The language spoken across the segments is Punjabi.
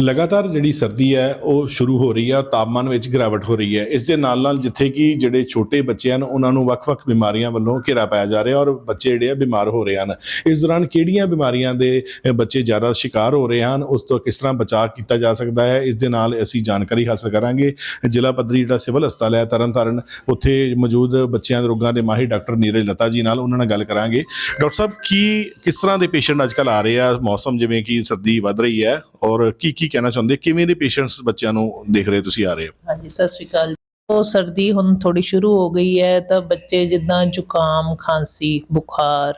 ਲਗਾਤਾਰ ਜਿਹੜੀ ਸਰਦੀ ਹੈ, ਉਹ ਸ਼ੁਰੂ ਹੋ ਰਹੀ ਹੈ ਤਾਪਮਾਨ ਵਿੱਚ ਗਿਰਾਵਟ ਹੋ ਰਹੀ ਹੈ। ਇਸ ਦੇ ਨਾਲ ਨਾਲ ਜਿੱਥੇ ਕਿ ਜਿਹੜੇ ਛੋਟੇ ਬੱਚੇ ਹਨ, ਉਹਨਾਂ ਨੂੰ ਵੱਖ-ਵੱਖ ਬਿਮਾਰੀਆਂ ਵੱਲੋਂ ਘੇਰਾ ਪਾਇਆ ਜਾ ਰਿਹਾ ਔਰ ਬੱਚੇ ਜਿਹੜੇ ਆ ਬਿਮਾਰ ਹੋ ਰਹੇ ਹਨ। ਇਸ ਦੌਰਾਨ ਕਿਹੜੀਆਂ ਬਿਮਾਰੀਆਂ ਦੇ ਬੱਚੇ ਜ਼ਿਆਦਾ ਸ਼ਿਕਾਰ ਹੋ ਰਹੇ ਹਨ, ਉਸ ਤੋਂ ਕਿਸ ਤਰ੍ਹਾਂ ਬਚਾਅ ਕੀਤਾ ਜਾ ਸਕਦਾ ਹੈ, ਇਸ ਦੇ ਨਾਲ ਅਸੀਂ ਜਾਣਕਾਰੀ ਹਾਸਲ ਕਰਾਂਗੇ। ਜ਼ਿਲ੍ਹਾ ਪੱਧਰੀ ਜਿਹੜਾ ਸਿਵਲ ਹਸਪਤਾਲ ਹੈ, ਤਰਨਤਾਰਨ, ਉੱਥੇ ਮੌਜੂਦ ਬੱਚਿਆਂ ਦੇ ਰੋਗਾਂ ਦੇ ਮਾਹਿਰ ਡਾਕਟਰ ਨੀਰਜ ਲਤਾ ਜੀ ਨਾਲ ਉਹਨਾਂ ਨਾਲ ਗੱਲ ਕਰਾਂਗੇ। ਡਾਕਟਰ ਸਾਹਿਬ, ਕੀ ਕਿਸ ਤਰ੍ਹਾਂ ਦੇ ਪੇਸ਼ੈਂਟ ਅੱਜਕੱਲ ਆ ਰਹੇ ਆ? ਮੌਸਮ ਜਿਵੇਂ ਕਿ ਸਰਦੀ ਵੱਧ ਰਹੀ ਹੈ ਔਰ ਕੀ ਕੀ ਕਹਿਣਾ ਚਾਹੁੰਦੇ, ਕਿਵੇਂ ਦੇ ਪੇਸ਼ੈਂਟਸ ਬੱਚਿਆਂ ਨੂੰ ਦੇਖ ਰਹੇ ਤੁਸੀਂ ਆ ਰਹੇ ਹੋ? ਹਾਂਜੀ, ਸਤਿ ਸ਼੍ਰੀ ਅਕਾਲ। ਉਹ ਸਰਦੀ ਹੁਣ ਥੋੜੀ ਸ਼ੁਰੂ ਹੋ ਗਈ ਹੈ, ਤਾਂ ਬੱਚੇ ਜਿੱਦਾਂ ਜ਼ੁਕਾਮ, ਖਾਂਸੀ, ਬੁਖਾਰ,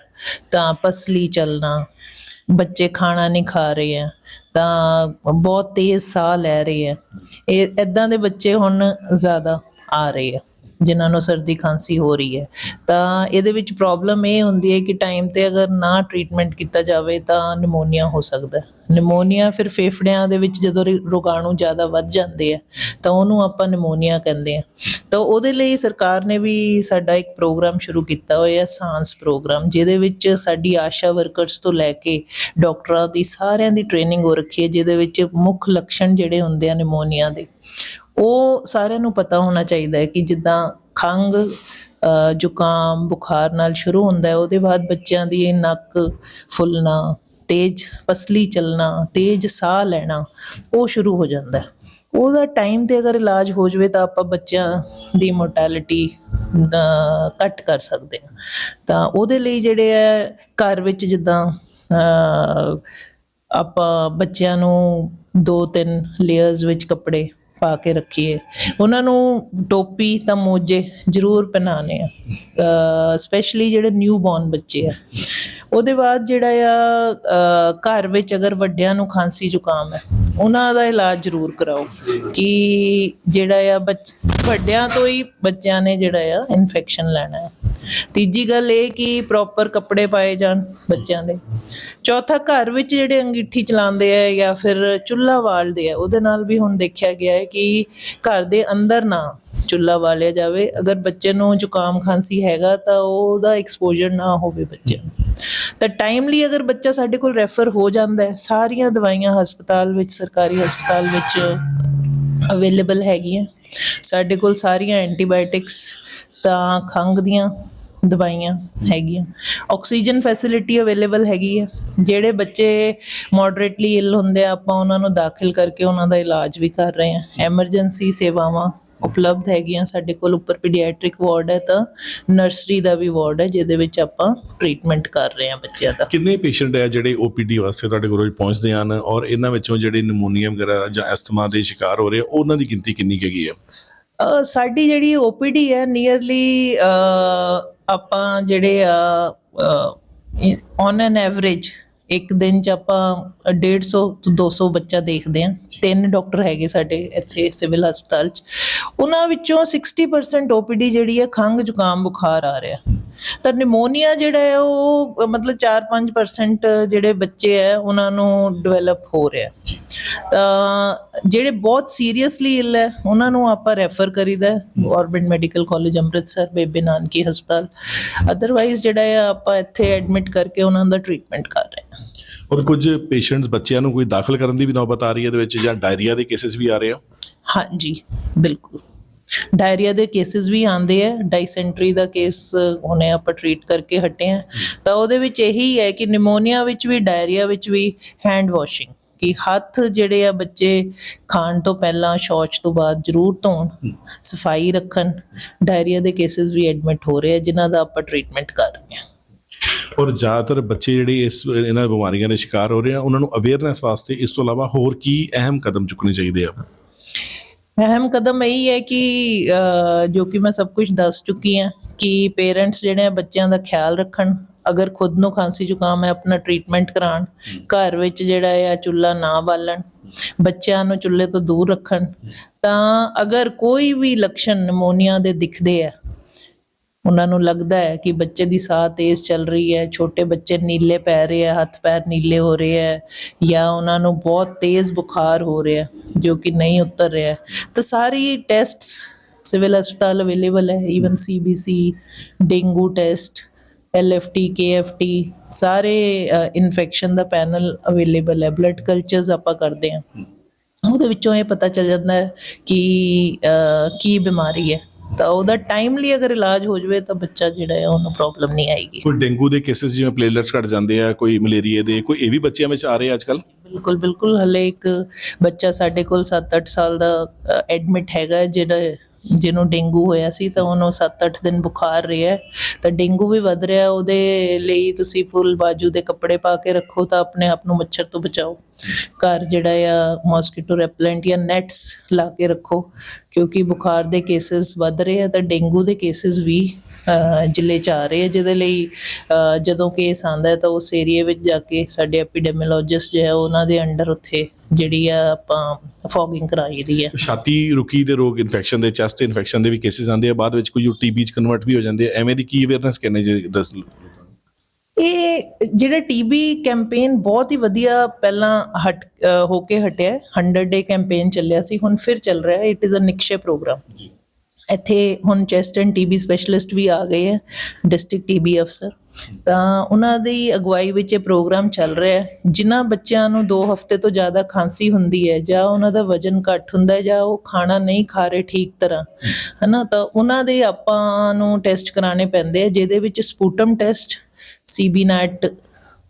ਤਾਂ ਪਸਲੀ ਚੱਲਣਾ, ਬੱਚੇ ਖਾਣਾ ਨਹੀਂ ਖਾ ਰਹੇ ਆ, ਤਾਂ ਬਹੁਤ ਤੇਜ਼ ਸਾਹ ਲੈ ਰਹੇ ਆ। ਇਹ ਇਦਾਂ ਦੇ ਬੱਚੇ ਹੁਣ ਜ਼ਿਆਦਾ ਆ ਰਹੇ ਆ। ਜਿਨ੍ਹਾਂ ਨੂੰ ਸਰਦੀ ਖਾਂਸੀ ਹੋ ਰਹੀ ਹੈ। ਤਾਂ ਇਹਦੇ ਵਿੱਚ ਪ੍ਰੋਬਲਮ ਇਹ ਹੁੰਦੀ ਹੈ ਕਿ ਟਾਈਮ ਤੇ ਅਗਰ ਨਾ ਟ੍ਰੀਟਮੈਂਟ ਕੀਤਾ ਜਾਵੇ ਤਾਂ ਨਿਮੋਨੀਆ ਹੋ ਸਕਦਾ ਹੈ। ਨਿਮੋਨੀਆ ਫਿਰ ਫੇਫੜਿਆਂ ਦੇ ਵਿੱਚ ਜਦੋਂ ਰੋਗਾਣੂ ਜ਼ਿਆਦਾ ਵੱਧ ਜਾਂਦੇ ਆ, ਤਾਂ ਉਹਨੂੰ ਆਪਾਂ ਨਿਮੋਨੀਆ ਕਹਿੰਦੇ ਆ। ਤਾਂ ਉਹਦੇ ਲਈ ਸਰਕਾਰ ਨੇ ਵੀ ਸਾਡਾ ਇੱਕ ਪ੍ਰੋਗਰਾਮ ਸ਼ੁਰੂ ਕੀਤਾ ਹੋਇਆ ਸਾਂਸ ਪ੍ਰੋਗਰਾਮ ਜਿਹਦੇ ਵਿੱਚ ਸਾਡੀ ਆਸ਼ਾ ਵਰਕਰਸ ਤੋਂ ਲੈ ਕੇ ਡਾਕਟਰਾਂ ਦੀ ਸਾਰਿਆਂ ਦੀ ਟ੍ਰੇਨਿੰਗ ਹੋ ਰੱਖੀ ਹੈ, ਜਿਹਦੇ ਵਿੱਚ ਮੁੱਖ ਲੱਛਣ ਜਿਹੜੇ ਹੁੰਦੇ ਆ ਨਿਮੋਨੀਆ ਦੇ। ਉਹ ਸਾਰਿਆਂ ਨੂੰ ਪਤਾ ਹੋਣਾ ਚਾਹੀਦਾ ਹੈ ਕਿ ਜਿੱਦਾਂ ਖੰਗ ਜ਼ੁਕਾਮ, ਬੁਖਾਰ ਨਾਲ ਸ਼ੁਰੂ ਹੁੰਦਾ ਹੈ, ਉਹਦੇ ਬਾਅਦ ਬੱਚਿਆਂ ਦੀ ਇਹ ਨੱਕ ਫੁੱਲਣਾ, ਤੇਜ਼ ਪਸਲੀ ਚੱਲਣਾ, ਤੇਜ਼ ਸਾਹ ਲੈਣਾ, ਉਹ ਸ਼ੁਰੂ ਹੋ ਜਾਂਦਾ ਹੈ। ਉਹਦਾ ਟਾਈਮ ਤੇ ਅਗਰ ਇਲਾਜ ਹੋ ਜਵੇ ਤਾਂ ਆਪਾਂ ਬੱਚਿਆਂ ਦੀ ਮੋਰਟੈਲਿਟੀ ਘੱਟ ਕਰ ਸਕਦੇ ਹਾਂ। ਤਾਂ ਉਹਦੇ ਲਈ ਜਿਹੜੇ ਹੈ, ਘਰ ਵਿੱਚ ਜਿੱਦਾਂ ਆਪਾਂ ਬੱਚਿਆਂ ਨੂੰ ਦੋ ਤਿੰਨ ਲੇਅਰਸ ਵਿੱਚ ਕੱਪੜੇ ਪਾ ਕੇ ਰੱਖੀਏ। ਉਹਨਾਂ ਨੂੰ ਟੋਪੀ ਤਾਂ ਮੋਜੇ ਜ਼ਰੂਰ ਪਹਿਨਾਣੇ ਆ। ਸਪੈਸ਼ਲੀ ਜਿਹੜੇ ਨਿਊ ਬੌਰਨ ਬੱਚੇ ਆ। ਉਹਦੇ ਬਾਅਦ ਜਿਹੜਾ ਆ ਘਰ ਵਿੱਚ ਅਗਰ ਵੱਡਿਆਂ ਨੂੰ ਖਾਂਸੀ ਜ਼ੁਕਾਮ ਹੈ, ਉਹਨਾਂ ਦਾ ਇਲਾਜ ਜ਼ਰੂਰ ਕਰਾਓ ਕਿ ਜਿਹੜਾ ਆ ਬੱਚ- ਵੱਡਿਆਂ ਤੋਂ ਹੀ ਬੱਚਿਆਂ ਨੇ ਜਿਹੜਾ ਆ ਇਨਫੈਕਸ਼ਨ ਲੈਣਾ ਹੈ। ਤੀਜੀ ਗੱਲ ਇਹ ਕਿ ਪ੍ਰੋਪਰ ਕੱਪੜੇ ਪਾਏ ਜਾਣ ਬੱਚਿਆਂ ਦੇ। ਚੌਥਾ, ਘਰ ਵਿੱਚ ਜਿਹੜੇ ਅੰਗੀਠੀ ਚਲਾਉਂਦੇ ਆ ਜਾਂ ਫਿਰ ਚੁੱਲ੍ਹਾ ਬਾਲਦੇ ਆ, ਉਹਦੇ ਨਾਲ ਵੀ ਹੁਣ ਦੇਖਿਆ ਗਿਆ ਹੈ ਕਿ ਘਰ ਦੇ ਅੰਦਰ ਨਾ ਚੁੱਲ੍ਹਾ ਬਾਲਿਆ ਜਾਵੇ। ਅਗਰ ਬੱਚੇ ਨੂੰ ਜ਼ੁਕਾਮ ਖਾਂਸੀ ਹੈਗਾ ਤਾਂ ਉਹਦਾ ਐਕਸਪੋਜ਼ਰ ਨਾ ਹੋਵੇ ਬੱਚੇ ਤਾਂ ਟਾਈਮਲੀ ਅਗਰ ਬੱਚਾ ਸਾਡੇ ਕੋਲ ਰੈਫਰ ਹੋ ਜਾਂਦਾ ਹੈ, ਸਾਰੀਆਂ ਦਵਾਈਆਂ ਹਸਪਤਾਲ ਵਿੱਚ, ਸਰਕਾਰੀ ਹਸਪਤਾਲ ਵਿੱਚ ਅਵੇਲੇਬਲ ਹੈਗੀਆਂ। ਸਾਡੇ ਕੋਲ ਸਾਰੀਆਂ ਐਂਟੀਬਾਇਓਟਿਕਸ ਤਾਂ ਖੰਘ ਦੀਆਂ ਦਵਾਈਆਂ ਹੈਗੀਆਂ। ਆਕਸੀਜਨ ਫੈਸਿਲਿਟੀ ਅਵੇਲੇਬਲ ਹੈਗੀ ਹੈ ਜਿਹੜੇ ਬੱਚੇ ਮੋਡਰੇਟਲੀ ਇਲ ਹੁੰਦੇ ਆ, ਆਪਾਂ ਉਹਨਾਂ ਨੂੰ ਦਾਖਲ ਕਰਕੇ ਉਹਨਾਂ ਦਾ ਇਲਾਜ ਵੀ ਕਰ ਰਹੇ ਹਾਂ ਐਮਰਜੈਂਸੀ ਸੇਵਾਵਾਂ ਉਪਲਬਧ ਹੈਗੀਆਂ ਸਾਡੇ ਕੋਲ। ਉੱਪਰ ਪੀਡੀਆਟ੍ਰਿਕ ਵਾਰਡ ਹੈ ਤਾਂ ਨਰਸਰੀ ਦਾ ਵੀ ਵਾਰਡ ਹੈ, ਜਿਹਦੇ ਵਿੱਚ ਆਪਾਂ ਟ੍ਰੀਟਮੈਂਟ ਕਰ ਰਹੇ ਹਾਂ ਬੱਚਿਆਂ ਦਾ। ਕਿੰਨੇ ਪੇਸ਼ੈਂਟ ਹੈ ਜਿਹੜੇ OPD ਵਾਸਤੇ ਤੁਹਾਡੇ ਕੋਲ ਰੋਜ਼ ਪਹੁੰਚਦੇ ਹਨ? ਔਰ ਇਹਨਾਂ ਵਿੱਚੋਂ ਜਿਹੜੇ ਨਿਮੋਨੀਆ ਵਗੈਰਾ ਜਾਂ ਐਸਥਮਾ ਦੇ ਸ਼ਿਕਾਰ ਹੋ ਰਹੇ ਉਹਨਾਂ ਦੀ ਗਿਣਤੀ ਕਿੰਨੀ ਹੈਗੀ ਹੈ ਸਾਡੀ ਜਿਹੜੀ OPD ਹੈ ਨੀਅਰਲੀ ਆਪਾਂ ਜਿਹੜੇ ਆ ਔਨ ਐਨ ਐਵਰੇਜ ਇੱਕ ਦਿਨ ਚ ਆਪਾਂ 150 ਤੋਂ 200 ਬੱਚਾ ਦੇਖਦੇ ਆ ਤਿੰਨ ਡਾਕਟਰ ਹੈਗੇ ਸਾਡੇ ਇੱਥੇ ਸਿਵਲ ਹਸਪਤਾਲ ਚ। ਉਹਨਾਂ ਵਿੱਚੋਂ 60% OPD ਜਿਹੜੀ ਹੈ ਖੰਘ ਜ਼ੁਕਾਮ ਬੁਖਾਰ ਆ ਰਿਹਾ। ਤਾਂ ਨਿਮੋਨੀਆ ਜਿਹੜਾ ਹੈ ਉਹ ਮਤਲਬ 4-5% ਜਿਹੜੇ ਬੱਚੇ ਹੈ ਉਹਨਾਂ ਨੂੰ ਡਿਵੈਲਪ ਹੋ ਰਿਹਾ ਤਾਂ ਜਿਹੜੇ ਬਹੁਤ ਸੀਰੀਅਸਲੀ ਇਲ ਹੈ ਉਹਨਾਂ ਨੂੰ ਆਪਾਂ ਰੈਫਰ ਕਰੀਦਾ government medical college Amritsar Bebe Nanaki ਹਸਪਤਾਲ। ਅਦਰਵਾਈਜ਼ ਜਿਹੜਾ ਹੈ ਆਪਾਂ ਇੱਥੇ ਐਡਮਿਟ ਕਰਕੇ ਉਹਨਾਂ ਦਾ ਟ੍ਰੀਟਮੈਂਟ ਕਰ ਰਹੇ ਹਾਂ। ਔਰ ਕੁਝ ਪੇਸ਼ੈਂਟਸ ਬੱਚਿਆਂ ਨੂੰ ਕੋਈ ਦਾਖਲ ਕਰਨ ਦੀ ਵੀ ਨੌਬਤ ਆ ਰਹੀ ਹੈ ਇਹਦੇ ਵਿੱਚ ਜਾਂ ਡਾਇਰੀਆ ਦੇ ਕੇਸਿਸ ਵੀ ਆ ਰਹੇ ਆ? ਹਾਂਜੀ ਬਿਲਕੁਲ। ਡਾਇਰੀਆ ਦੇ ਕੇਸਿਸ ਵੀ ਆਉਂਦੇ ਆ ਡਾਈਸੈਂਟਰੀ ਦਾ ਕੇਸ ਹੁਣੇ ਆਪਾਂ ਟ੍ਰੀਟ ਕਰਕੇ ਹਟੇ ਆ। ਤਾਂ ਉਹਦੇ ਵਿੱਚ ਇਹੀ ਹੈ ਕਿ ਨਿਮੋਨੀਆ ਵਿੱਚ ਵੀ ਡਾਇਰੀਆ ਵਿੱਚ ਵੀ ਹੈਂਡ ਵਾਸ਼ਿੰਗ ਕਿ ਹੱਥ ਜਿਹੜੇ ਆ ਬੱਚੇ ਖਾਣ ਤੋਂ ਪਹਿਲਾਂ, ਸ਼ੌਚ ਤੋਂ ਬਾਅਦ ਜ਼ਰੂਰ ਧੋਣ, ਸਫ਼ਾਈ ਰੱਖਣ। ਡਾਇਰੀਆ ਦੇ ਕੇਸਿਸ ਵੀ ਐਡਮਿਟ ਹੋ ਰਹੇ ਆ, ਜਿਨ੍ਹਾਂ ਦਾ ਆਪਾਂ ਟ੍ਰੀਟਮੈਂਟ ਕਰ ਰਹੇ ਹਾਂ ਔਰ ਜ਼ਿਆਦਾਤਰ ਬੱਚੇ ਜਿਹੜੇ ਇਸ, ਇਹਨਾਂ ਬਿਮਾਰੀਆਂ ਦੇ ਸ਼ਿਕਾਰ ਹੋ ਰਹੇ ਆ, ਉਹਨਾਂ ਨੂੰ ਅਵੇਅਰਨੈਸ ਵਾਸਤੇ ਇਸ ਤੋਂ ਇਲਾਵਾ ਹੋਰ ਕੀ ਅਹਿਮ ਕਦਮ ਚੁੱਕਣੇ ਚਾਹੀਦੇ ਆ? ਅਹਿਮ ਕਦਮ ਇਹੀ ਹੈ ਕਿ ਜੋ ਕਿ ਮੈਂ ਸਭ ਕੁਝ ਦੱਸ ਚੁੱਕੀ ਹਾਂ ਕਿ ਪੇਰੈਂਟਸ ਜਿਹੜੇ ਆ ਬੱਚਿਆਂ ਦਾ ਖਿਆਲ ਰੱਖਣ ਅਗਰ ਖੁਦ ਨੂੰ ਖਾਂਸੀ ਜ਼ੁਕਾਮ ਹੈ ਆਪਣਾ ਟ੍ਰੀਟਮੈਂਟ ਕਰਾਉਣ ਘਰ ਵਿੱਚ ਜਿਹੜਾ ਆ ਚੁੱਲ੍ਹਾ ਨਾ ਬਾਲਣ ਬੱਚਿਆਂ ਨੂੰ ਚੁੱਲ੍ਹੇ ਤੋਂ ਦੂਰ ਰੱਖਣ ਤਾਂ ਅਗਰ ਕੋਈ ਵੀ ਲੱਛਣ ਨਿਮੋਨੀਆ ਦੇ ਦਿਖਦੇ ਆ ਉਹਨਾਂ ਨੂੰ ਲੱਗਦਾ ਹੈ ਕਿ ਬੱਚੇ ਦੀ ਸਾਹ ਤੇਜ਼ ਚੱਲ ਰਹੀ ਹੈ, ਛੋਟੇ ਬੱਚੇ ਨੀਲੇ ਪੈ ਰਹੇ ਆ ਹੱਥ ਪੈਰ ਨੀਲੇ ਹੋ ਰਹੇ ਆ ਜਾਂ ਉਹਨਾਂ ਨੂੰ ਬਹੁਤ ਤੇਜ਼ ਬੁਖਾਰ ਹੋ ਰਿਹਾ ਜੋ ਕਿ ਨਹੀਂ ਉਤਰ ਰਿਹਾ ਤਾਂ ਸਾਰੀ ਟੈਸਟਸ ਸਿਵਲ ਹਸਪਤਾਲ ਅਵੇਲੇਬਲ ਹੈ even CBC dengue test LFT KFT ਸਾਰੇ ਇਨਫੈਕਸ਼ਨ ਦਾ ਪੈਨਲ ਅਵੇਲੇਬਲ ਹੈ। ਬਲੱਡ ਕਲਚਰਸ ਆਪਾਂ ਕਰਦੇ ਹਾਂ। ਉਹਦੇ ਵਿੱਚੋਂ ਇਹ ਪਤਾ ਚੱਲ ਜਾਂਦਾ ਹੈ ਕਿ ਕੀ ਬਿਮਾਰੀ ਹੈ। ਤਾਂ ਉਹਦਾ ਟਾਈਮਲੀ ਅਗਰ ਇਲਾਜ ਹੋ ਜਾਵੇ ਤਾਂ ਬੱਚਾ ਜਿਹੜਾ ਹੈ ਉਹਨੂੰ ਪ੍ਰੋਬਲਮ ਨਹੀਂ ਆਏਗੀ। ਕੋਈ ਡੇਂਗੂ ਦੇ ਕੇਸਿਸ ਜਿਵੇਂ ਪਲੇਟਲੈਟਸ ਘਟ ਜਾਂਦੇ ਆ ਕੋਈ ਮਲੇਰੀਆ ਦੇ ਕੋਈ ਇਹ ਵੀ ਬੱਚਿਆਂ ਵਿੱਚ ਆ ਰਹੇ ਅੱਜ ਕੱਲ ਬਿਲਕੁਲ ਬਿਲਕੁਲ। ਹਲੇ ਇੱਕ ਬੱਚਾ ਸਾਡੇ ਕੋਲ 7-8 ਸਾਲ ਦਾ ਐਡਮਿਟ ਹੈਗਾ ਜਿਹੜਾ ਜਿਹਨੂੰ ਡੇਂਗੂ ਹੋਇਆ ਸੀ ਤਾਂ ਉਹਨੂੰ 7-8 ਦਿਨ ਬੁਖਾਰ ਰਿਹਾ ਤਾਂ ਡੇਂਗੂ ਵੀ ਵੱਧ ਰਿਹਾ ਉਹਦੇ ਲਈ ਤੁਸੀਂ ਫੁੱਲ ਬਾਜੂ ਦੇ ਕੱਪੜੇ ਪਾ ਕੇ ਰੱਖੋ ਤਾਂ ਆਪਣੇ ਆਪ ਨੂੰ ਮੱਛਰ ਤੋਂ ਬਚਾਓ। ਘਰ ਜਿਹੜਾ ਆ ਮਸਕੀਟੋ ਰੈਪਲੈਂਟ ਜਾਂ ਨੈਟਸ ਲਾ ਕੇ ਰੱਖੋ, ਕਿਉਂਕਿ ਬੁਖਾਰ ਦੇ ਕੇਸਸ ਵੱਧ ਰਹੇ ਆ ਤਾਂ ਡੇਂਗੂ ਦੇ ਕੇਸਸ ਵੀ ਜ਼ਿਲ੍ਹੇ ਚ ਆ ਰਹੇ ਜਿਹਦੇ ਲਈ ਜਦੋਂ ਕੇਸ ਆਂਦਾ ਹੈ ਤਾਂ ਉਸ ਏਰੀਆ ਵਿੱਚ ਜਾ ਕੇ ਸਾਡੇ ਐਪੀਡੈਮੀਓਲੋਜਿਸਟ ਜੋ ਹੈ ਉਹਨਾਂ ਦੇ ਅੰਡਰ ਉੱਥੇ ਜਿਹੜੀ ਆ ਆਪਾਂ ਫੋਗਿੰਗ ਕਰਾਈ ਦੀ ਹੈ। ਛਾਤੀ ਰੁਕੀ ਦੇ ਰੋਗ ਇਨਫੈਕਸ਼ਨ ਦੇ ਚੈਸਟ ਇਨਫੈਕਸ਼ਨ ਦੇ ਵੀ ਕੇਸਿਸ ਆਉਂਦੇ ਆ ਬਾਅਦ ਵਿੱਚ ਕੋਈ ਟੀਬੀ ਚ ਕਨਵਰਟ ਵੀ ਹੋ ਜਾਂਦੇ ਆ ਐਵੇਂ ਦੀ ਕੀ ਅਵੇਅਰਨੈਸ ਕਰਨੇ ਜੇ ਦੱਸ ਇਹ ਜਿਹੜਾ ਟੀਬੀ ਕੈਂਪੇਨ ਬਹੁਤ ਹੀ ਵਧੀਆ ਪਹਿਲਾਂ ਹਟ ਹੋ ਕੇ ਹਟਿਆ 100 ਡੇ ਕੈਂਪੇਨ ਚੱਲਿਆ ਸੀ ਹੁਣ ਫਿਰ ਚੱਲ ਰਿਹਾ ਹੈ it is a Nikshay program ਜੀ। ਇੱਥੇ ਹੁਣ ਚੈਸਟ ਐਂਡ ਟੀਬੀ ਸਪੈਸ਼ਲਿਸਟ ਵੀ ਆ ਗਏ ਹੈ ਡਿਸਟ੍ਰਿਕਟ ਟੀਬੀ ਅਫਸਰ। ਤਾਂ ਉਹਨਾਂ ਦੀ ਅਗਵਾਈ ਵਿੱਚ ਇਹ ਪ੍ਰੋਗਰਾਮ ਚੱਲ ਰਿਹਾ ਹੈ, ਜਿਨ੍ਹਾਂ ਬੱਚਿਆਂ ਨੂੰ 2 ਹਫ਼ਤੇ ਤੋਂ ਜ਼ਿਆਦਾ ਖਾਂਸੀ ਹੁੰਦੀ ਹੈ, ਜਾਂ ਉਹਨਾਂ ਦਾ ਵਜਨ ਘੱਟ ਹੁੰਦਾ ਹੈ, ਜਾਂ ਉਹ ਖਾਣਾ ਨਹੀਂ ਖਾ ਰਹੇ ਠੀਕ ਤਰ੍ਹਾਂ, ਹਨਾ? ਤਾਂ ਉਹਨਾਂ ਦੇ ਆਪਾਂ ਨੂੰ ਟੈਸਟ ਕਰਾਣੇ ਪੈਂਦੇ ਆ, ਜਿਹਦੇ ਵਿੱਚ ਸਪੂਟਮ ਟੈਸਟ, ਸੀਬੀ ਨੈਟ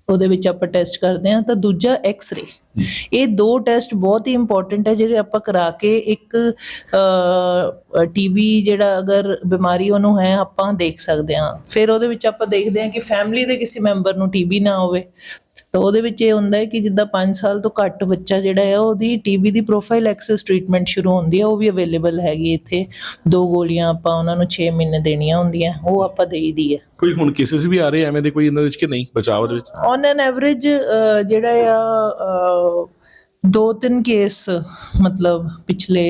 ਉਹਦੇ ਵਿੱਚ ਆਪਾਂ ਟੈਸਟ ਕਰਦੇ ਹਾਂ। ਤਾਂ ਦੂਜਾ ਐਕਸ-ਰੇ। ਇਹ ਦੋ ਟੈਸਟ ਬਹੁਤ ਹੀ ਇੰਪੋਰਟੈਂਟ ਹੈ, ਜਿਹੜੇ ਆਪਾਂ ਕਰਾ ਕੇ ਇੱਕ ਟੀਬੀ ਜਿਹੜਾ ਅਗਰ ਬਿਮਾਰੀ ਉਹਨੂੰ ਹੈ, ਆਪਾਂ ਦੇਖ ਸਕਦੇ ਹਾਂ। ਫਿਰ ਉਹਦੇ ਵਿੱਚ ਆਪਾਂ ਦੇਖਦੇ ਹਾਂ ਕਿ ਫੈਮਿਲੀ ਦੇ ਕਿਸੇ ਮੈਂਬਰ ਨੂੰ ਟੀਬੀ ਨਾ ਹੋਵੇ ਤਾਂ ਉਹਦੇ ਵਿੱਚ ਇਹ ਹੁੰਦਾ ਹੈ ਕਿ ਜਿੱਦਾਂ 5 ਸਾਲ ਤੋਂ ਘੱਟ ਬੱਚਾ ਜਿਹੜਾ ਹੈ ਉਹਦੀ ਟੀਬੀ ਦੀ ਪ੍ਰੋਫਾਈਲ ਐਕਸੈਸ ਟ੍ਰੀਟਮੈਂਟ ਸ਼ੁਰੂ ਹੁੰਦੀ ਹੈ ਉਹ ਵੀ ਅਵੇਲੇਬਲ ਹੈਗੀ ਇੱਥੇ। ਦੋ ਗੋਲੀਆਂ ਆਪਾਂ ਉਹਨਾਂ ਨੂੰ 6 ਮਹੀਨੇ ਦੇਣੀਆਂ ਹੁੰਦੀਆਂ ਉਹ ਆਪਾਂ ਦੇਈਦੀ ਹੈ ਕੋਈ ਹੁਣ ਕੇਸਿਸ ਵੀ ਆ ਰਹੇ ਐਵੇਂ ਦੇ ਕੋਈ ਇਹਨਾਂ ਵਿੱਚ ਕਿ ਨਹੀਂ ਬਚਾਅ ਦੇ ਵਿੱਚ? ਔਨ ਐਨ ਐਵਰੇਜ ਜਿਹੜਾ ਆ ਦੋ ਤਿੰਨ ਕੇਸ ਮਤਲਬ ਪਿਛਲੇ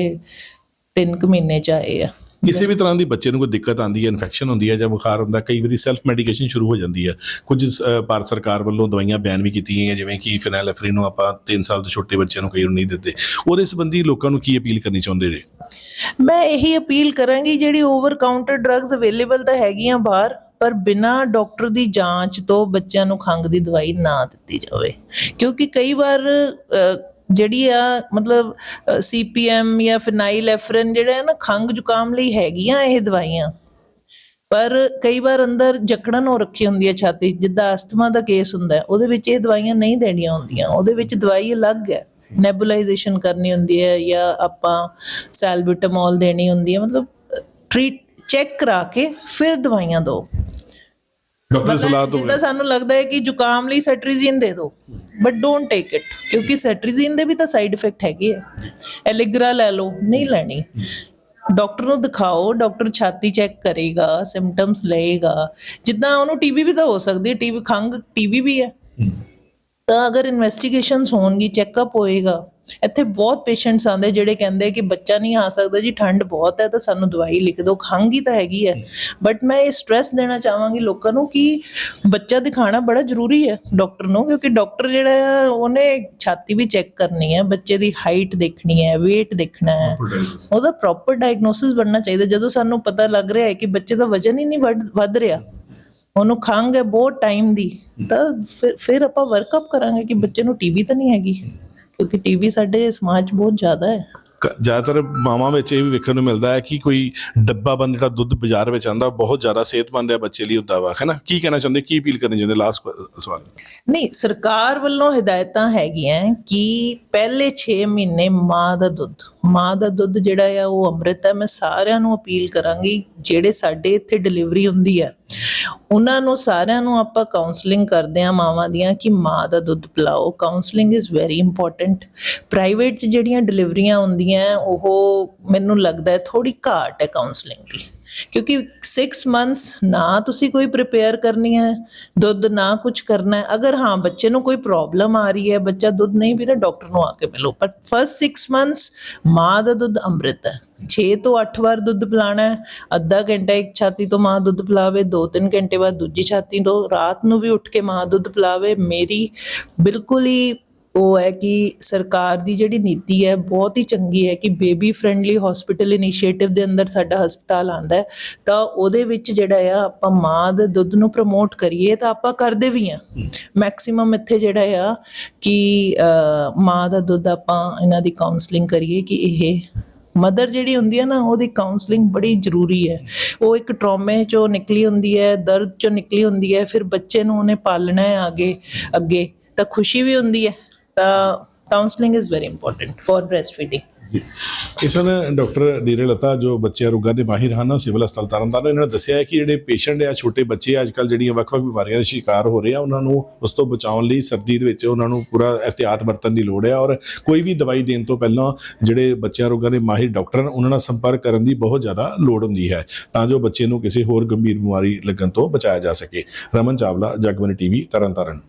3 ਕੁ ਮਹੀਨੇ ਚ ਆਏ ਆ। ਕਿਸੇ ਵੀ ਤਰ੍ਹਾਂ ਦੀ ਬੱਚੇ ਨੂੰ ਕੋਈ ਦਿੱਕਤ ਆਂਦੀ ਹੈ ਇਨਫੈਕਸ਼ਨ ਹੁੰਦੀ ਹੈ ਜਾਂ ਬੁਖਾਰ ਹੁੰਦਾ, ਕਈ ਵਾਰੀ ਸੈਲਫ ਮੈਡੀਕੇਸ਼ਨ ਸ਼ੁਰੂ ਹੋ ਜਾਂਦੀ ਹੈ। ਕੁਝ ਭਾਰਤ ਸਰਕਾਰ ਵੱਲੋਂ ਦਵਾਈਆਂ ਬੈਨ ਵੀ ਕੀਤੀਆਂ ਗਈਆਂ, ਜਿਵੇਂ ਕਿ ਫਿਨਾਈਲੈਫਰਿਨ ਨੂੰ ਆਪਾਂ 3 ਸਾਲ ਤੋਂ ਛੋਟੇ ਬੱਚਿਆਂ ਨੂੰ ਕਈ ਵਾਰ ਨਹੀਂ ਦਿੰਦੇ। ਉਹਦੇ ਸੰਬੰਧੀ ਲੋਕਾਂ ਨੂੰ ਕੀ ਅਪੀਲ ਕਰਨੀ ਚਾਹੁੰਦੇ ਜੇ? ਮੈਂ ਇਹੀ ਅਪੀਲ ਕਰਾਂਗੀ, ਜਿਹੜੀ ਓਵਰ ਕਾਊਂਟਰ ਡਰੱਗਸ ਅਵੇਲੇਬਲ ਤਾਂ ਹੈਗੀਆਂ ਬਾਹਰ, ਪਰ ਬਿਨਾਂ ਡਾਕਟਰ ਦੀ ਜਾਂਚ ਤੋਂ ਬੱਚਿਆਂ ਨੂੰ ਖੰਘ ਦੀ ਦਵਾਈ ਨਾ ਦਿੱਤੀ ਜਾਵੇ। ਕਿਉਂਕਿ ਕਈ ਵਾਰ ਜਿਹੜੀ ਆ, ਮਤਲਬ ਸੀਪੀਐਮ ਜਾਂ ਫਿਨਾਈਲੈਫਰਨ ਜਿਹੜਾ ਹੈ ਨਾ, ਖੰਘ ਜ਼ੁਕਾਮ ਲਈ ਹੈਗੀਆਂ ਇਹ ਦਵਾਈਆਂ। ਪਰ ਕਈ ਵਾਰ ਅੰਦਰ ਜਕੜਨ ਹੋ ਰੱਖੀ ਹੁੰਦੀ ਹੈ ਛਾਤੀ, ਜਿੱਦਾਂ ਅਸਥਮਾ ਦਾ ਕੇਸ ਹੁੰਦਾ ਹੈ, ਉਹਦੇ ਵਿੱਚ ਇਹ ਦਵਾਈਆਂ ਨਹੀਂ ਦੇਣੀਆਂ ਹੁੰਦੀਆਂ। ਉਹਦੇ ਵਿੱਚ ਦਵਾਈ ਅਲੱਗ ਹੈ, ਨੈਬੂਲਾਈਜੇਸ਼ਨ ਕਰਨੀ ਹੁੰਦੀ ਹੈ ਜਾਂ ਆਪਾਂ ਸੈਲਬਿਟਾਮੋਲ ਦੇਣੀ ਹੁੰਦੀ ਹੈ, ਮਤਲਬ ਟ੍ਰੀਟ ਚੈੱਕ ਕਰਾ ਕੇ ਫਿਰ ਦਵਾਈਆਂ ਦਿਓ। ਡਾਕਟਰ ਸਲਾਹ ਤੋਂ ਜਿੱਦਾਂ ਸਾਨੂੰ ਲੱਗਦਾ ਹੈ ਕਿ ਜ਼ੁਕਾਮ ਲਈ ਸੈਟਰੀਜ਼ਿਨ ਦੇ ਦਿਓ ਬਟ ਡੋਨਟ ਟੇਕ ਇਟ ਕਿਉਂਕਿ ਸੈਟਰੀਜ਼ਿਨ ਦੇ ਵੀ ਤਾਂ ਸਾਈਡ ਇਫੈਕਟ ਹੈਗੇ ਆ। ਐਲਿਗਰਾ ਲੈ ਲਓ ਨਹੀਂ ਲੈਣੀ। ਡਾਕਟਰ ਨੂੰ ਦਿਖਾਓ ਡਾਕਟਰ ਛਾਤੀ ਚੈੱਕ ਕਰੇਗਾ ਸਿੰਪਟਮਸ ਲਏਗਾ। ਜਿੱਦਾਂ ਉਹਨੂੰ ਟੀਬੀ ਵੀ ਤਾਂ ਹੋ ਸਕਦੀ ਹੈ ਟੀਬੀ ਖੰਗ ਟੀਬੀ ਵੀ ਹੈ। ਤਾਂ ਅਗਰ ਇਨਵੈਸਟੀਗੇਸ਼ਨਸ ਹੋਣਗੀ ਚੈੱਕਅਪ ਹੋਏਗਾ ਇੱਥੇ ਬਹੁਤ ਪੇਸ਼ੈਂਟਸ ਆਉਂਦੇ ਜਿਹੜੇ ਕਹਿੰਦੇ ਕਿ ਬੱਚਾ ਨਹੀਂ ਆ ਸਕਦਾ ਜੀ ਠੰਡ ਬਹੁਤ ਹੈ ਤਾਂ ਸਾਨੂੰ ਦਵਾਈ ਲਿਖ ਦਿਓ ਹੀ ਤਾਂ ਹੈਗੀ ਹੈ। ਬਟ ਮੈਂ ਇਹ ਸਟ੍ਰੈਸ ਦੇਣਾ ਚਾਹਾਂਗੀ ਲੋਕਾਂ ਨੂੰ ਕਿ ਬੱਚਾ ਦਿਖਾਣਾ ਬੜਾ ਜ਼ਰੂਰੀ ਹੈ ਡਾਕਟਰ ਨੂੰ ਕਿਉਂਕਿ ਡਾਕਟਰ ਜਿਹੜਾ ਹੈ ਉਹਨੇ ਛਾਤੀ ਵੀ ਚੈੱਕ ਕਰਨੀ ਹੈ ਬੱਚੇ ਦੀ ਹਾਈਟ ਦੇਖਣੀ ਹੈ weight ਦੇਖਣਾ ਹੈ। ਉਹਦਾ ਪ੍ਰੋਪਰ ਡਾਇਗਨੋਸਿਸ ਬਣਨਾ ਚਾਹੀਦਾ ਜਦੋਂ ਸਾਨੂੰ ਪਤਾ ਲੱਗ ਰਿਹਾ ਹੈ ਕਿ ਬੱਚੇ ਦਾ ਵਜਨ ਹੀ ਨਹੀਂ ਵੱਧ- ਰਿਹਾ। ਉਹਨੂੰ ਖੰਘ ਹੈ ਬਹੁਤ ਟਾਈਮ ਦੀ ਤਾਂ ਫਿਰ ਫਿਰ ਆਪਾਂ ਵਰਕਅਪ ਕਰਾਂਗੇ ਕਿ ਬੱਚੇ ਨੂੰ ਟੀਵੀ ਤਾਂ ਨਹੀਂ ਹੈਗੀ। ਕਿਉਂਕਿ ਟੀਵੀ ਸਾਡੇ ਸਮਾਜ 'ਚ ਬਹੁਤ ਜ਼ਿਆਦਾ ਹੈ। ਕ- ਜ਼ਿਆਦਾਤਰ ਮਾਵਾਂ ਵਿੱਚ ਇਹ ਵੀ ਵੇਖਣ ਨੂੰ ਮਿਲਦਾ ਹੈ ਕਿ ਕੋਈ ਡੱਬਾ ਬੰਦ ਜਿਹੜਾ ਦੁੱਧ ਬਾਜ਼ਾਰ ਵਿੱਚ ਆਂਦਾ ਬਹੁਤ ਜ਼ਿਆਦਾ ਸਿਹਤਮੰਦ ਹੈ ਬੱਚੇ ਲਈ ਹੁੰਦਾ ਵਾ ਹੈਨਾ ਕੀ ਕਹਿਣਾ ਚਾਹੁੰਦੇ ਕੀ ਅਪੀਲ ਕਰਨੀ ਚਾਹੁੰਦੇ? ਲਾਸਟ ਸਵਾਲ। ਨਹੀਂ ਸਰਕਾਰ ਵੱਲੋਂ ਹਦਾਇਤਾਂ ਹੈਗੀਆਂ ਕਿ ਪਹਿਲੇ 6 ਮਹੀਨੇ ਮਾਂ ਦਾ ਦੁੱਧ ਮਾਂ ਦਾ ਦੁੱਧ ਜਿਹੜਾ ਆ ਉਹ ਅੰਮ੍ਰਿਤ ਹੈ। ਮੈਂ ਸਾਰਿਆਂ ਨੂੰ ਅਪੀਲ ਕਰਾਂਗੀ ਜਿਹੜੇ ਸਾਡੇ ਇੱਥੇ ਡਿਲੀਵਰੀ ਹੁੰਦੀ ਹੈ ਉਹਨਾਂ ਨੂੰ ਸਾਰਿਆਂ ਨੂੰ ਆਪਾਂ ਕਾਉਂਸਲਿੰਗ ਕਰਦੇ ਆ ਮਾਵਾਂ ਦੀਆਂ ਕਿ ਮਾਂ ਦਾ ਦੁੱਧ ਪਿਲਾਓ। Counselling is very important private 'ਚ ਜਿਹੜੀਆਂ ਡਿਲੀਵਰੀਆਂ ਹੁੰਦੀਆਂ, ਉਹ ਮੈਨੂੰ ਲੱਗਦਾ ਹੈ ਥੋੜੀ ਘਾਟ ਹੈ ਕਾਉਂਸਲਿੰਗ ਦੀ। ਕਿਉਂਕਿ 6 ਮੰਥਸ ਨਾ ਤੁਸੀਂ ਕੋਈ ਪ੍ਰਿਪੇਅਰ ਕਰਨੀ ਹੈ, ਦੁੱਧ ਨਾ ਕੁਝ ਕਰਨਾ ਹੈ। ਅਗਰ ਹਾਂ, ਬੱਚੇ ਨੂੰ ਕੋਈ ਪ੍ਰੋਬਲਮ ਆ ਰਹੀ ਹੈ, ਬੱਚਾ ਦੁੱਧ ਨਹੀਂ ਪੀ ਰਿਹਾ ਡਾਕਟਰ ਨੂੰ ਆ ਕੇ ਮਿਲੋ। ਪਰ ਫਸਟ 6 ਮੰਥਸ ਮਾਂ ਦਾ ਦੁੱਧ ਅੰਮ੍ਰਿਤ ਹੈ। 6 ਤੋਂ 8 ਵਾਰ ਦੁੱਧ ਪਿਲਾਣਾ ਹੈ। ਅੱਧਾ ਘੰਟਾ ਇੱਕ ਛਾਤੀ ਤੋਂ ਮਾਂ ਦੁੱਧ ਪਿਲਾਵੇ 2-3 ਘੰਟੇ ਬਾਅਦ ਦੂਜੀ ਛਾਤੀ ਤੋਂ ਰਾਤ ਨੂੰ ਵੀ ਉੱਠ ਕੇ ਮਾਂ ਦੁੱਧ ਪਿਲਾਵੇ। ਮੇਰੀ ਬਿਲਕੁਲ ਹੀ ਉਹ ਹੈ ਕਿ ਸਰਕਾਰ ਦੀ ਜਿਹੜੀ ਨੀਤੀ ਹੈ ਬਹੁਤ ਹੀ ਚੰਗੀ ਹੈ ਕਿ ਬੇਬੀ ਫ੍ਰੈਂਡਲੀ ਹਸਪੀਟਲ ਇਨੀਸ਼ੀਏਟਿਵ ਦੇ ਅੰਦਰ ਸਾਡਾ ਹਸਪਤਾਲ ਆਂਦਾ ਹੈ। ਤਾਂ ਉਹਦੇ ਵਿੱਚ ਜਿਹੜਾ ਆ ਆਪਾਂ ਮਾਂ ਦੇ ਦੁੱਧ ਨੂੰ ਪ੍ਰਮੋਟ ਕਰੀਏ ਤਾਂ ਆਪਾਂ ਕਰਦੇ ਵੀ ਆ ਮੈਕਸਿਮਮ ਇੱਥੇ ਜਿਹੜਾ ਆ ਕਿ ਮਾਂ ਦਾ ਦੁੱਧ ਆਪਾਂ ਇਹਨਾਂ ਦੀ ਕਾਉਂਸਲਿੰਗ ਕਰੀਏ ਕਿ ਇਹ ਮਦਰ ਜਿਹੜੀ ਹੁੰਦੀ ਹੈ ਨਾ ਉਹਦੀ ਕਾਉਂਸਲਿੰਗ ਬੜੀ ਜ਼ਰੂਰੀ ਹੈ। ਉਹ ਇੱਕ ਟਰੋਮੇ ਚੋਂ ਨਿਕਲੀ ਹੁੰਦੀ ਹੈ ਦਰਦ ਚੋਂ ਨਿਕਲੀ ਹੁੰਦੀ ਹੈ ਫਿਰ ਬੱਚੇ ਨੂੰ ਉਹਨੇ ਪਾਲਣਾ ਹੈ ਅੱਗੇ ਅੱਗੇ। ਤਾਂ ਖੁਸ਼ੀ ਵੀ ਹੁੰਦੀ ਹੈ। ਤਾਂ counselling is very important for breast ਇਸ ਨੇ ਡਾਕਟਰ ਨੀਰੇ ਲਤਾ, ਜੋ ਬੱਚਿਆਂ ਰੋਗਾਂ ਦੇ ਮਾਹਿਰ ਹਨ, ਸਿਵਲ ਹਸਪਤਾਲ ਤਰਨਤਾਰਨ, ਇਹਨਾਂ ਨੇ ਦੱਸਿਆ ਹੈ ਕਿ ਜਿਹੜੇ ਪੇਸ਼ੈਂਟ ਆ, ਛੋਟੇ ਬੱਚੇ ਅੱਜ ਕੱਲ ਜਿਹੜੀਆਂ ਵੱਖ-ਵੱਖ ਬਿਮਾਰੀਆਂ ਦੇ ਸ਼ਿਕਾਰ ਹੋ ਰਹੇ ਆ, ਉਹਨਾਂ ਨੂੰ ਉਸ ਤੋਂ ਬਚਾਉਣ ਲਈ ਸਰਦੀ ਦੇ ਵਿੱਚ ਉਹਨਾਂ ਨੂੰ ਪੂਰਾ ਇhtiyat ਵਰਤਣ ਦੀ ਲੋੜ ਹੈ ਔਰ ਕੋਈ ਵੀ ਦਵਾਈ ਦੇਣ ਤੋਂ ਪਹਿਲਾਂ ਜਿਹੜੇ ਬੱਚਿਆਂ ਰੋਗਾਂ ਦੇ ਮਾਹਿਰ ਡਾਕਟਰ ਹਨ, ਉਹਨਾਂ ਨਾਲ ਸੰਪਰਕ ਕਰਨ ਦੀ ਬਹੁਤ ਜ਼ਿਆਦਾ ਲੋੜ ਹੁੰਦੀ ਹੈ, ਤਾਂ ਜੋ ਬੱਚੇ ਨੂੰ ਕਿਸੇ ਹੋਰ ਗੰਭੀਰ ਬਿਮਾਰੀ ਲੱਗਣ ਤੋਂ ਬਚਾਇਆ ਜਾ ਸਕੇ। ਰਮਨ ਚਾਵਲਾ ਜਗਬਨੀ ਟੀਵੀ, ਤਰਨਤਾਰਨ।